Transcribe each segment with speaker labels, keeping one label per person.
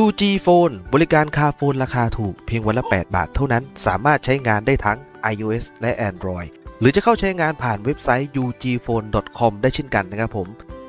Speaker 1: UG Phone บริการคาโฟนราคาถูกเพียงวันละ 8 บาทเท่านั้น สามารถใช้งานได้ทั้ง iOS และ Android หรือจะเข้าใช้งานผ่านเว็บไซต์ ugphone.com ได้เช่นกันนะครับผม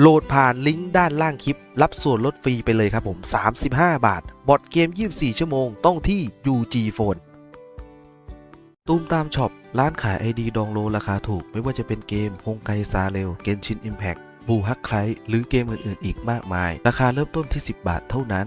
Speaker 1: โหลดผ่านลิงก์ด้านล่างคลิป รับส่วนลดฟรีไปเลยครับผม 35 บาท บอดเกม 24 ชั่วโมง ต้องที่ UG Phone ตูมตามช็อป ร้านขาย ID ดองโลราคาถูก ไม่ว่าจะเป็นเกมฮงไกซาเรลเกนชินอิมแพ t บูฮักไคลหรือเกมอื่นๆ อีกมากมาย ราคาเริ่มต้นที่ 10 บาทเท่านั้น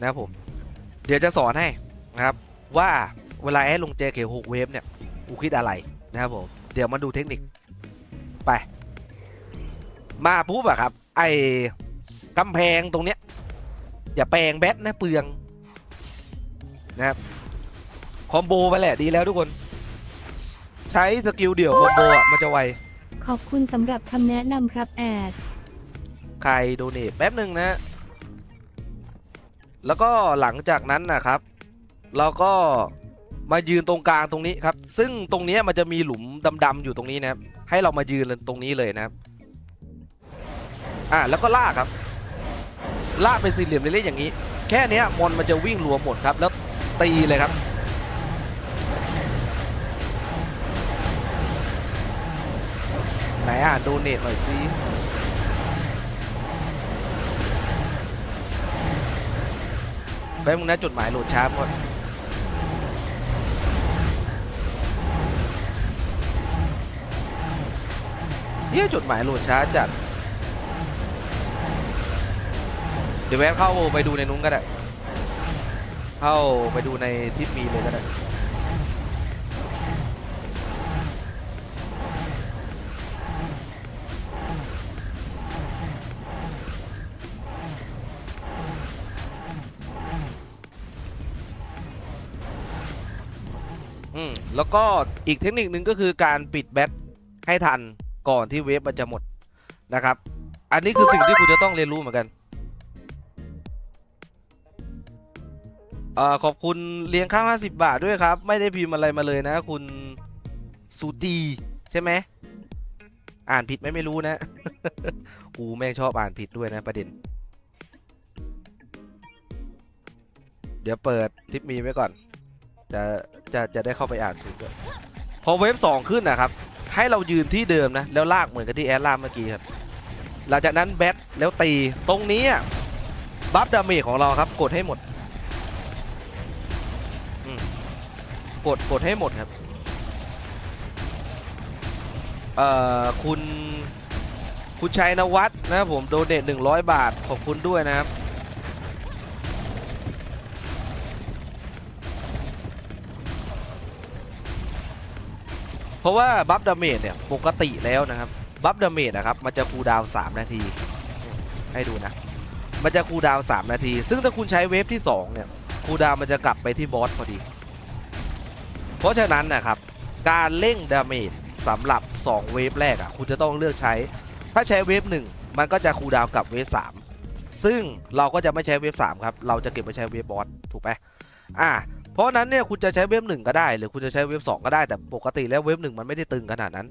Speaker 1: นะครับผม เดี๋ยวจะสอนให้นะครับว่าเวลาแอดลง JK 6เวฟเนี่ยกูคิดอะไรนะครับผมเดี๋ยวมาดูเทคนิคไปมาปุ๊บอะครับ ไอ้กำแพงตรงเนี้ยอย่าแปลงแบทนะเปลืองนะครับคอมโบไปแหละดีแล้วทุกคน ใช้สกิลเดี่ยวคอมโบอะมันจะไว
Speaker 2: ขอบคุณสำหรับคำแนะนำครับแอด
Speaker 1: ใครโดเนทแป๊บหนึ่งนะ แล้วก็หลังจากนั้นนะครับ เราก็มายืนตรงกลางตรงนี้ครับ ซึ่งตรงนี้มันจะมีหลุมดำๆอยู่ตรงนี้นะครับ ให้เรามายืนตรงนี้เลยนะครับ อ่าแล้วก็ลากครับ ลากเป็นสี่เหลี่ยมเล็กๆอย่างนี้ แค่นี้มอนมันจะวิ่งรวมหมดครับ แล้วตีเลยครับ ไหนอ่านโดเนทหน่อยสิ แป๊บนึงนะจดหมายโหลดช้าหมดเฮียจุดหมายโหลดช้าจัด เดี๋ยวแวะเข้าไปดูในนู้นก็ได้ เข้าไปดูในที่มีเลยก็ได้ แล้วก็อีกเทคนิคหนึ่งก็คือการปิดแบตให้ทันก่อนที่เวฟมันจะหมดนะครับ อันนี้คือสิ่งที่คุณจะต้องเรียนรู้เหมือนกันเอ่อขอบคุณเลี้ยงข้าว50 บาทด้วยครับ ไม่ได้พิมพ์อะไรมาเลยนะ คุณสูตีใช่ไหมอ่านผิดไหมไม่รู้นะ กูแม่งชอบอ่านผิดด้วยนะประเด็น เดี๋ยวเปิดทิปมีไว้ก่อน จะ จะจะได้เข้าไปอ่านถูกด้วยพอเวฟสองขึ้นนะครับให้เรายืนที่เดิมนะแล้วลากเหมือนกับที่แอดล่าเมื่อกี้ครับหลังจากนั้นแบทแล้วตีตรงนี้อะบัฟดาเมจของเราครับกดให้หมดกดกดให้หมดครับเอ่อคุณคุณชัยนวัฒน์นะครับผมโดเนทหนึ่งร้อยบาทขอบคุณด้วยนะครับ เพราะว่าบัฟดาเมจเนี่ยปกติแล้วนะครับบัฟดาเมจนะครับมันจะคูลดาวน์3นาที ให้ดูนะ มันจะคูลดาวน์3นาที ซึ่งถ้าคุณใช้เวฟที่ 2 เนี่ยคูลดาวน์มันจะกลับไปที่บอสพอดี เพราะฉะนั้นนะครับการเร่งดาเมจสำหรับ 2 เวฟแรกอะคุณจะต้องเลือกใช้ ถ้าใช้เวฟ1 มันก็จะคูลดาวน์กับเวฟ3ซึ่งเราก็จะไม่ใช้เวฟ3ครับ เราจะเก็บไปใช้เวฟบอสถูกไหมอ่า เพราะนั้นเนี่ยคุณจะใช้เวฟหนึ่งก็ได้ หรือคุณจะใช้เวฟสองก็ได้แต่ปกติแล้วเวฟหนึ่งมันไม่ได้ตึงขนาดนั้น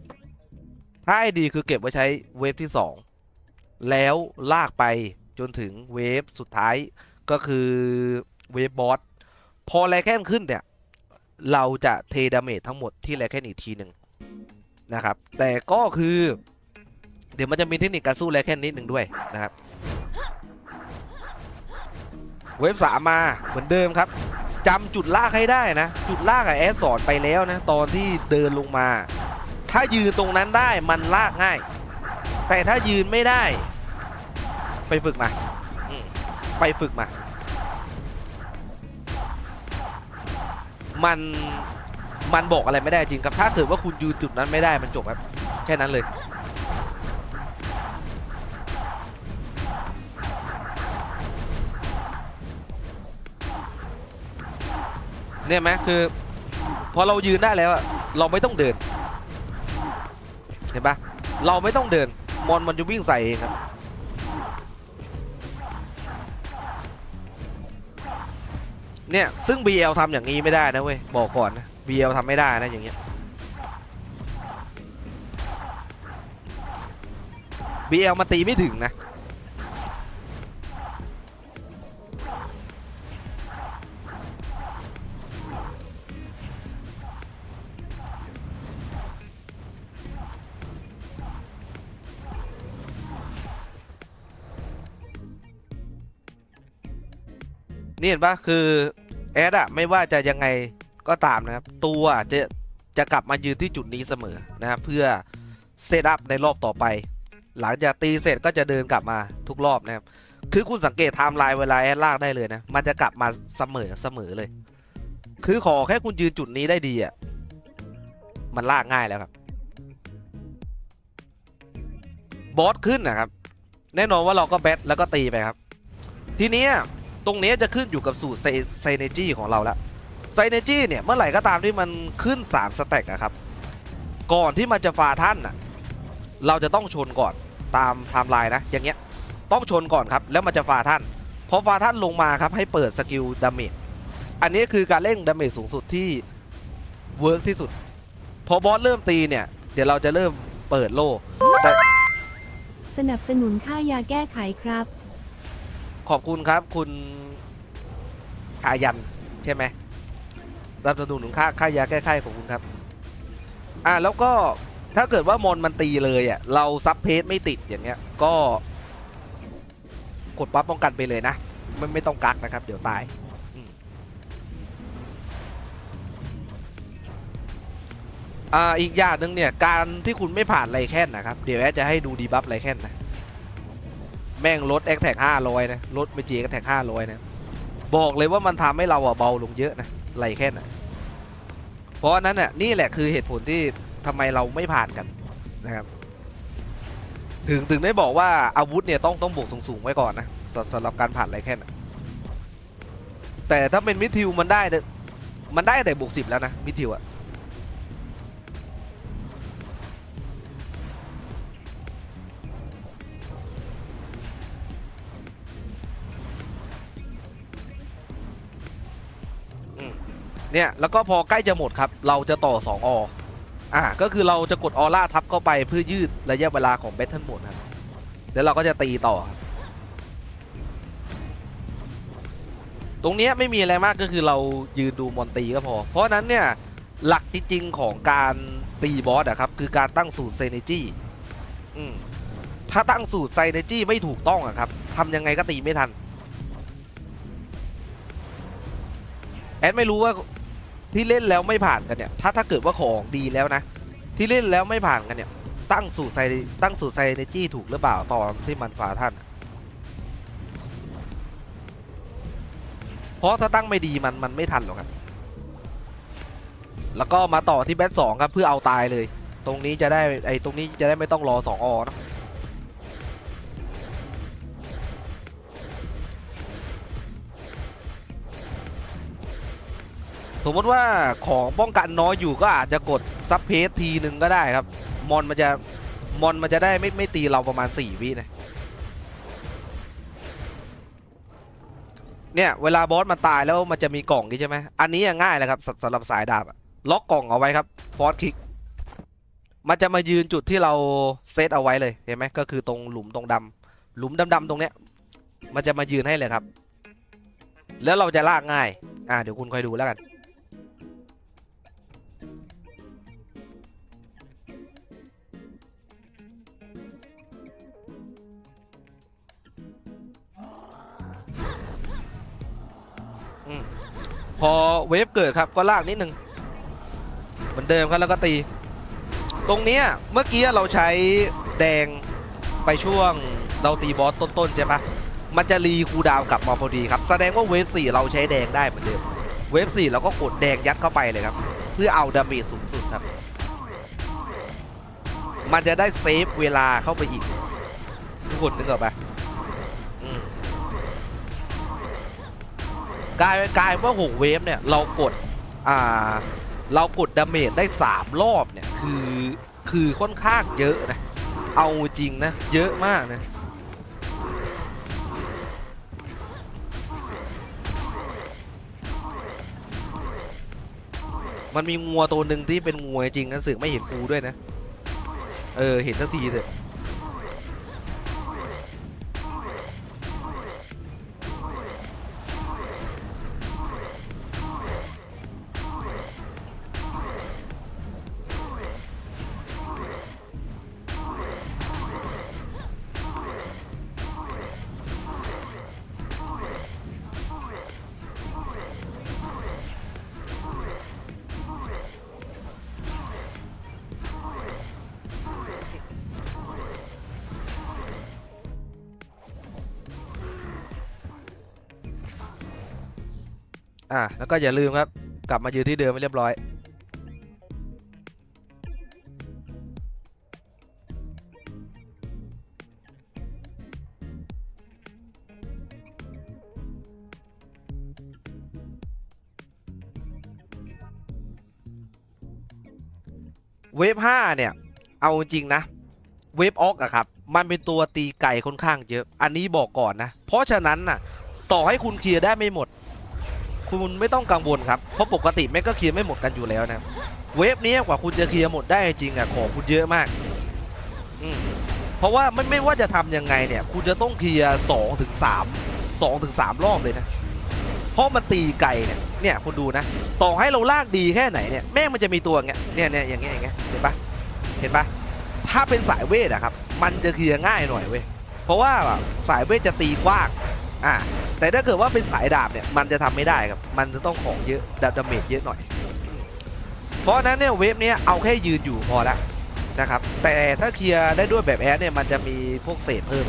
Speaker 1: ถ้าไอดีคือเก็บไว้ใช้เวฟที่สองแล้วลากไปจนถึงเวฟสุดท้ายก็คือเวฟบอสพอแรแคนขึ้นเนี่ย เราจะเทดาเมจทั้งหมดที่แรแคนอีกทีหนึ่งนะครับ แต่ก็คือ เดี๋ยวมันจะมีเทคนิคการสู้แรแคนนิดหนึ่งด้วยนะครับ เวฟสามมาเหมือนเดิมครับ จำจุดลากให้ได้นะ จุดลากอะแอดสอนไปแล้วนะ ตอนที่เดินลงมา ถ้ายืนตรงนั้นได้มันลากง่าย แต่ถ้ายืนไม่ได้ ไปฝึกมาไปฝึกมา มัน มันบอกอะไรไม่ได้จริงครับ ถ้าเกิดว่าคุณยืนจุดนั้นไม่ได้มันจบครับ แค่นั้นเลย เนี่ยไหมคือ พอเรายืนได้แล้วเราไม่ต้องเดิน เห็นปะเราไม่ต้องเดิน มอนมันจะวิ่งใส่เองครับเนี่ย ซึ่ง BL ทำอย่างนี้ไม่ได้นะเว้ย บอกก่อนนะ BL ทำไม่ได้นะอย่างเงี้ย BL มาตีไม่ถึงนะ เห็นปะคือแอดอะไม่ว่าจะยังไงก็ตามนะครับ ตัวจะจะกลับมายืนที่จุดนี้เสมอนะครับเพื่อเซตอัพในรอบต่อไป หลังจากตีเสร็จก็จะเดินกลับมาทุกรอบนะครับ คือคุณสังเกตไทม์ไลน์เวลาแอดลากได้เลยนะ มันจะกลับมาเสมอเสมอเลย คือขอแค่คุณยืนจุดนี้ได้ดีอะมันลากง่ายแล้วครับบอสขึ้นนะครับ แน่นอนว่าเราก็แบทแล้วก็ตีไปครับ ทีนี้ ตรงนี้จะขึ้นอยู่กับสูตรไซเนจีของเราแล้วไซเนจีเนี่ยเมื่อไหร่ก็ตามที่มันขึ้น 3สเต็กอะครับ ก่อนที่มันจะฟาท่านอะเราจะต้องชนก่อนตามไทม์ไลน์นะ อย่างเงี้ยต้องชนก่อนครับ แล้วมันจะฟาท่านพอฟาท่านลงมาครับให้เปิดสกิลดาเมจอันนี้คือการเล่นดาเมจสูงสุดที่เวิร์กที่สุด พอบอสเริ่มตีเนี่ย เดี๋ยวเราจะเริ่มเปิดโล่แต่
Speaker 2: สนับสนุนค่ายาแก้ไขครับ
Speaker 1: ขอบคุณครับคุณพายันใช่ไหมรับสนุนค่าค่ายาแก้ไขของคุณครับ อ่าแล้วก็ถ้าเกิดว่ามอนมันตีเลยอะเราซับเพจไม่ติดอย่างเงี้ย ก็ กดปั๊บป้องกันไปเลยนะไม่ไม่ต้องกักนะครับ เดี๋ยวตายอ่าอีกอย่างหนึ่งเนี่ย การที่คุณไม่ผ่านไรแค่นนะครับ เดี๋ยวแอดจะให้ดูดีบัฟไรแค่นนะ แม่งลดแอคแท็กห้าร้อยนะลดเมจีแอคแท็กห้าร้อยนะ บอกเลยว่ามันทำให้เราอะเบาลงเยอะนะไรแค่น่ะเพราะนั้นน่ะนี่แหละคือเหตุผลที่ทำไมเราไม่ผ่านกันนะครับ ถึงถึงได้บอกว่าอาวุธเนี่ยต้องต้องบวกสูงๆไว้ก่อนนะสำหรับการผ่านไรแค่น่ะแต่ถ้าเป็นมิทิวมันได้แต่มันได้แต่บวกสิบแล้วนะมิทิวอะ เนี่ยแล้วก็พอใกล้จะหมดครับ เราจะต่อ 2 ออ่าก็คือเราจะกดออร่าทับเข้าไปเพื่อยืดระยะเวลาของแบทเทิลโหมดครับแล้วเราก็จะตีต่อครับตรงเนี้ยไม่มีอะไรมากก็คือเรายืนดูมอนตีก็พอ เพราะนั้นเนี่ยหลักจริงๆของการตีบอสอะครับคือการตั้งสูตรเซเนจีอืมถ้าตั้งสูตรไซเนจี้ไม่ถูกต้องอะครับทำยังไงก็ตีไม่ทัน แอดไม่รู้ว่า ที่เล่นแล้วไม่ผ่านกันเนี่ยถ้าถ้าเกิดว่าของดีแล้วนะ ที่เล่นแล้วไม่ผ่านกันเนี่ยตั้งสูตรไซตั้งสูตรไซเนจี้ถูกหรือเปล่าตอนที่มันฟาท่าน เพราะถ้าตั้งไม่ดีมันมันไม่ทันหรอกครับ แล้วก็มาต่อที่แบทสองครับเพื่อเอาตายเลย ตรงนี้จะได้ไอ้ตรงนี้จะได้ไม่ต้องรอสองอเนะ สมมติว่าของป้องกันน้อยอยู่ก็อาจจะกดซับเพสทีหนึ่งก็ได้ครับ มอนมันจะมอนมันจะได้ไม่ไม่ตีเราประมาณ 4 วินะเนี่ยเวลาบอสมันตายแล้วมันจะมีกล่องนี้ใช่ไหมอันนี้ง่ายเลยครับสำหรับสายดาบล็อกกล่องเอาไว้ครับฟอสคลิก มันจะมายืนจุดที่เราเซตเอาไว้เลยเห็นไหมก็คือตรงหลุมตรงดำหลุมดำๆตรงเนี้ย มันจะมายืนให้เลยครับ แล้วเราจะลากง่าย อ่าเดี๋ยวคุณคอยดูแล้วกัน พอเวฟเกิดครับก็ลากนิดนึงเหมือนเดิมครับแล้วก็ตี ตรงเนี้ยเมื่อกี้เราใช้แดงไปช่วงเราตีบอสต้นๆใช่ปะมันจะรีคูดาวกลับมาพอดีครับ แสดงว่าเวฟสี่เราใช้แดงได้เหมือนเดิม เวฟสี่เราก็กดแดงยัดเข้าไปเลยครับ เพื่อเอาดาเมจสูงสุดครับ มันจะได้เซฟเวลาเข้าไปอีก ทุกคนนึกออกปะอืม กลายเป็นกลายว่าหกเวฟเนี่ยเรากดอ่าเรากดดาเมจได้ 3 รอบเนี่ยคือคือค่อนข้างเยอะนะ เอาจริงนะ เยอะมากนะมันมีงัวตัวหนึ่งที่เป็นงัวจริงนะสึกไม่เห็นกูด้วยนะ เออ เห็นสักทีเถอะ อะแล้วก็อย่าลืมครับ กลับมายืนที่เดิมไม่เรียบร้อย เวฟ5เนี่ย เอาจริงนะ เวฟออกอะครับ มันเป็นตัวตีไก่ค่อนข้างเยอะ อันนี้บอกก่อนนะ เพราะฉะนั้นน่ะ ต่อให้คุณเคลียร์ได้ไม่หมด คุณไม่ต้องกังวลครับ เพราะปกติแม่งก็เคลียร์ไม่หมดกันอยู่แล้วนะเวฟนี้กว่าคุณจะเคลียร์หมดได้จริงอะของคุณเยอะมากอืมเพราะว่าไม่ไม่ว่าจะทำยังไงเนี่ย คุณจะต้องเคลียร์สองถึงสามสองถึงสามรอบเลยนะเพราะมันตีไก่เนี่ยเนี่ยคุณดูนะต่อให้เราลากดีแค่ไหนเนี่ยแม่งมันจะมีตัวเงี้ยเนี่ยเนี่ยอย่างเงี้ยอย่างเงี้ยเห็นปะเห็นปะถ้าเป็นสายเวทอะครับ มันจะเคลียร์ง่ายหน่อยเว้ยเพราะว่าสายเวทจะตีกว้าง อ่าแต่ถ้าเกิดว่าเป็นสายดาบเนี่ยมันจะทำไม่ได้ครับ มันจะต้องของเยอะดาบดาเมจเยอะหน่อย เพราะนั้นเนี่ยเวฟเนี้ยเอาแค่ยืนอยู่พอละนะครับ แต่ถ้าเคลียร์ได้ด้วยแบบแอดเนี่ยมันจะมีพวกเศษเพิ่ม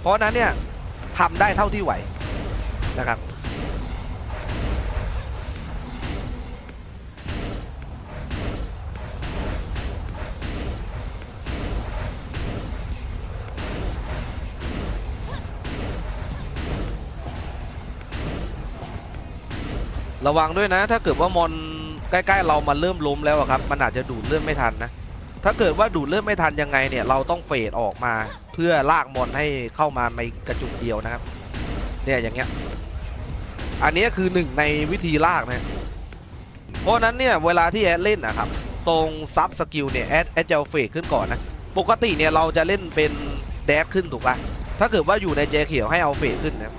Speaker 1: เพราะนั้นเนี่ยทำได้เท่าที่ไหวนะครับ ระวังด้วยนะ ถ้าเกิดว่ามอนใกล้ๆเรามันเริ่มล้มแล้วครับ มันอาจจะดูดเลือดไม่ทันนะ ถ้าเกิดว่าดูดเลือดไม่ทันยังไงเนี่ย เราต้องเฟดออกมาเพื่อลากมอนให้เข้ามาในกระจุกเดียวนะครับ เนี่ยอย่างเงี้ย อันนี้คือหนึ่งในวิธีลากนะ เพราะนั้นเนี่ยเวลาที่แอดเล่นนะครับ ตรงซับสกิลเนี่ยแอดแอดจะเอาเฟดขึ้นก่อนนะ ปกติเนี่ยเราจะเล่นเป็นแดฟขึ้นถูกปะถ้าเกิดว่าอยู่ในเจเขียวให้เอาเฟดขึ้นนะ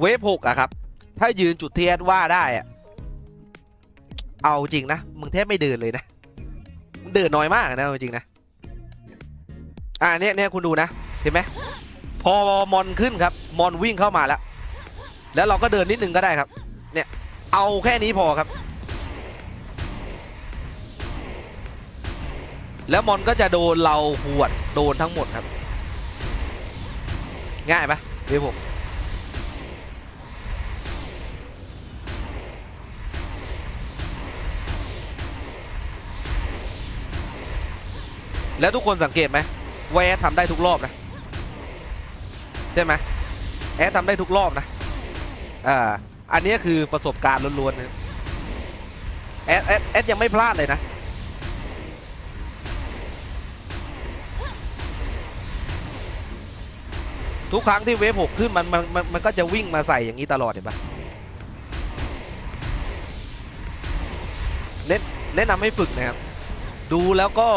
Speaker 1: เวฟหกอะครับ ถ้ายืนจุดที่แอดว่าได้อะเอาจริงนะ มึงแทบไม่เดินเลยนะ มึงเดินน้อยมากนะจริงนะ อ่าเนี่ยเนี่ยคุณดูนะ เห็นไหมพอมอนขึ้นครับ มอนวิ่งเข้ามาแล้ว แล้วเราก็เดินนิดนึงก็ได้ครับ เนี่ย เอาแค่นี้พอครับ แล้วมอนก็จะโดนเราหวดโดนทั้งหมดครับ ง่ายปะเวฟหก แล้วทุกคนสังเกตไหมว่าแอดทำได้ทุกรอบนะใช่ไหมแอดทำได้ทุกรอบนะอ่าอันนี้คือประสบการณ์ล้วนๆนะแอดแอดแอดยังไม่พลาดเลยนะทุกครั้งที่เวฟหกขึ้นมันมันมันมันก็จะวิ่งมาใส่อย่างนี้ตลอดเห็นปะแนะแนะนำให้ฝึกนะครับ ดูแล้วก็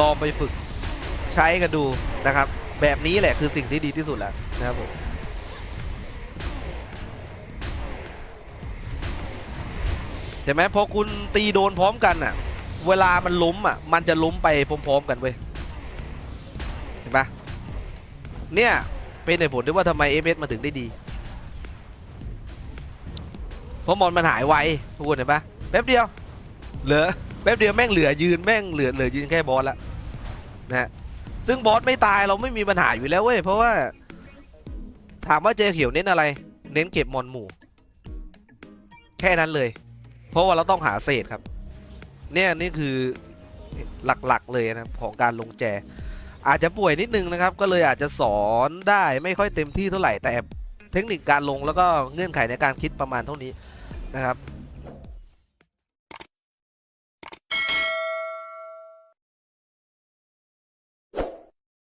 Speaker 1: ลองไปฝึกใช้กันดูนะครับ แบบนี้แหละคือสิ่งที่ดีที่สุดแล้วนะครับผมเห็นไหมพอคุณตีโดนพร้อมกันอะ เวลามันล้มอะ มันจะล้มไปพร้อมๆกันเว้ยเห็นปะเนี่ยเป็นเหตุผลที่ว่าทำไมเอเมาถึงได้ดีเพราะมอนมันหายไวทุกคนเห็นปะแป๊บเดียวเหลือ ป๊บเดียวแม่งเหลือยืนแม่งเหลือเหลือยืนแค่บอสละนะฮะซึ่งบอสไม่ตายเราไม่มีปัญหาอยู่แล้วเว้ยเพราะว่า ถามว่าเจเขียวเน้นอะไร เน้นเก็บมอนหมู่ แค่นั้นเลย เพราะว่าเราต้องหาเศษครับ เนี่ยนี่คือหลักๆเลยนะครับของการลงแจ อาจจะป่วยนิดนึงนะครับ ก็เลยอาจจะสอนได้ไม่ค่อยเต็มที่เท่าไหร่แต่เทคนิคการลงแล้วก็เงื่อนไขในการคิดประมาณเท่านี้นะครับ